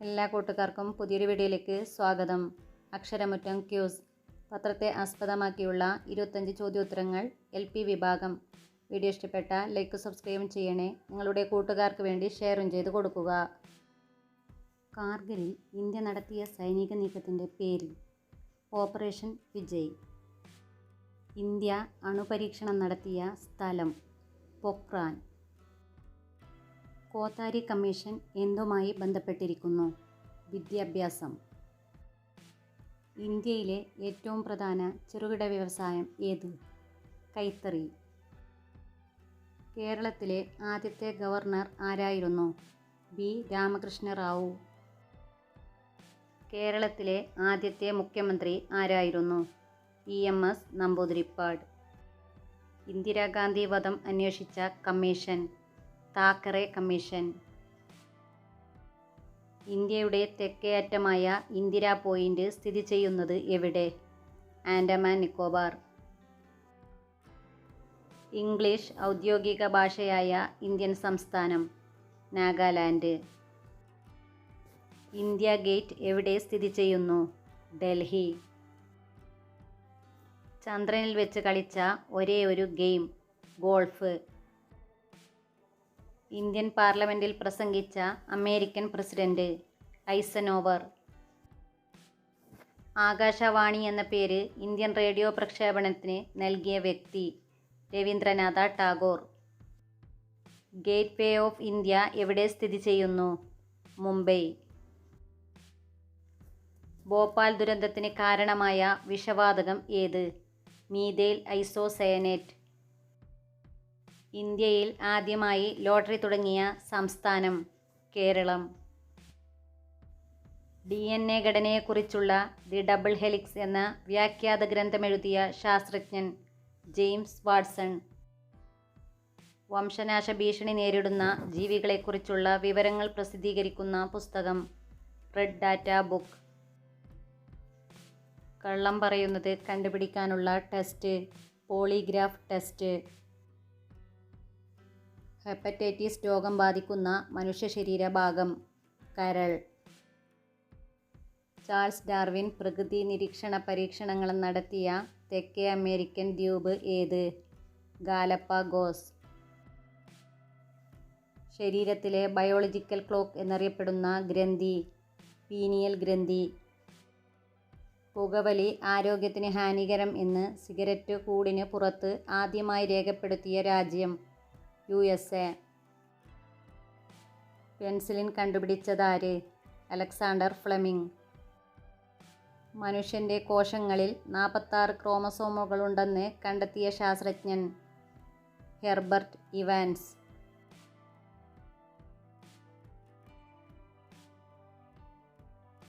എല്ലാ കൂട്ടുകാർക്കും പുതിയൊരു വീഡിയോയിലേക്ക് സ്വാഗതം. അക്ഷരമുറ്റം ക്യൂസ് പത്രത്തെ ആസ്പദമാക്കിയുള്ള ഇരുപത്തഞ്ച് ചോദ്യോത്തരങ്ങൾ എൽ പി വിഭാഗം. വീഡിയോ ഇഷ്ടപ്പെട്ട ലൈക്ക് സബ്സ്ക്രൈബും ചെയ്യണേ. നിങ്ങളുടെ കൂട്ടുകാർക്ക് വേണ്ടി ഷെയറും ചെയ്ത് കൊടുക്കുക. കാർഗിലിൽ ഇന്ത്യ നടത്തിയ സൈനിക നീക്കത്തിന്റെ പേര് ഓപ്പറേഷൻ വിജയ്. ഇന്ത്യ അണുപരീക്ഷണം നടത്തിയ സ്ഥലം പൊക്രാൻ കോത്താരി കമ്മീഷൻ എന്തുമായി ബന്ധപ്പെട്ടിരിക്കുന്നു? വിദ്യാഭ്യാസം. ഇന്ത്യയിലെ ഏറ്റവും പ്രധാന ചെറുകിട വ്യവസായം ഏത്? കൈത്തറി. കേരളത്തിലെ ആദ്യത്തെ ഗവർണർ ആരായിരുന്നു? ബി. രാമകൃഷ്ണ റാവു കേരളത്തിലെ ആദ്യത്തെ മുഖ്യമന്ത്രി ആരായിരുന്നു? E. M. S. Namboodiripad. Indira Gandhi വധം അന്വേഷിച്ച കമ്മീഷൻ. താക്കറെ കമ്മീഷൻ. ഇന്ത്യയുടെ തെക്കേ അറ്റമായ ഇന്ദിരാ പോയിന്റ് സ്ഥിതി ചെയ്യുന്നത് എവിടെ? ആൻഡമാൻ നിക്കോബാർ. ഇംഗ്ലീഷ് ഔദ്യോഗിക ഭാഷയായ ഇന്ത്യൻ സംസ്ഥാനം നാഗാലാൻഡ്. ഇന്ത്യ ഗേറ്റ് എവിടെ സ്ഥിതി ചെയ്യുന്നു? ഡൽഹി. ചന്ദ്രനിൽ വെച്ച് കളിച്ച ഒരേ ഒരു ഗെയിം ഗോൾഫ്. ഇന്ത്യൻ പാർലമെന്റിൽ പ്രസംഗിച്ച അമേരിക്കൻ പ്രസിഡന്റ് ഐസനോവർ. ആകാശവാണി എന്ന പേര് ഇന്ത്യൻ റേഡിയോ പ്രക്ഷേപണത്തിന് നൽകിയ വ്യക്തി Rabindranath Tagore. Gateway of India എവിടെ സ്ഥിതി ചെയ്യുന്നു? മുംബൈ. ഭോപ്പാൽ ദുരന്തത്തിന് കാരണമായ വിഷവാതകം ഏത്? Methyl isocyanate. ഇന്ത്യയിൽ ആദ്യമായി ലോട്ടറി തുടങ്ങിയ സംസ്ഥാനം കേരളം. ഡി എൻ എ ഘടനയെക്കുറിച്ചുള്ള ദി ഡബിൾ ഹെലിക്സ് എന്ന വ്യാഖ്യാത ഗ്രന്ഥമെഴുതിയ ശാസ്ത്രജ്ഞൻ ജെയിംസ് വാട്സൺ. വംശനാശ ഭീഷണി നേരിടുന്ന ജീവികളെക്കുറിച്ചുള്ള വിവരങ്ങൾ പ്രസിദ്ധീകരിക്കുന്ന പുസ്തകം റെഡ് ഡാറ്റ ബുക്ക്. കള്ളം പറയുന്നത് കണ്ടുപിടിക്കാനുള്ള ടെസ്റ്റ് പോളിഗ്രാഫ് ടെസ്റ്റ്. ഹെപ്പറ്റൈറ്റിസ് രോഗം ബാധിക്കുന്ന മനുഷ്യ ശരീരഭാഗം. കരൾ. ചാൾസ് ഡാർവിൻ പ്രകൃതി നിരീക്ഷണ പരീക്ഷണങ്ങൾ നടത്തിയ തെക്കേ അമേരിക്കൻ ദ്വീപ് ഏത്? ഗാലപ്പാഗോസ്. ശരീരത്തിലെ ബയോളജിക്കൽ ക്ലോക്ക് എന്നറിയപ്പെടുന്ന ഗ്രന്ഥി. പീനിയൽ ഗ്രന്ഥി. പുകവലി ആരോഗ്യത്തിന് ഹാനികരം എന്ന് സിഗരറ്റ് കൂടിന് പുറത്ത് ആദ്യമായി രേഖപ്പെടുത്തിയ രാജ്യം. U S A penicillin കണ്ടുപിടിച്ചതാര്? Alexander Fleming. മനുഷ്യന്റെ കോശങ്ങളിൽ നാൽപ്പത്താറ് ക്രോമസോമുകളുണ്ടെന്ന് കണ്ടെത്തിയ ശാസ്ത്രജ്ഞൻ ഹെർബർട്ട് ഇവാൻസ്.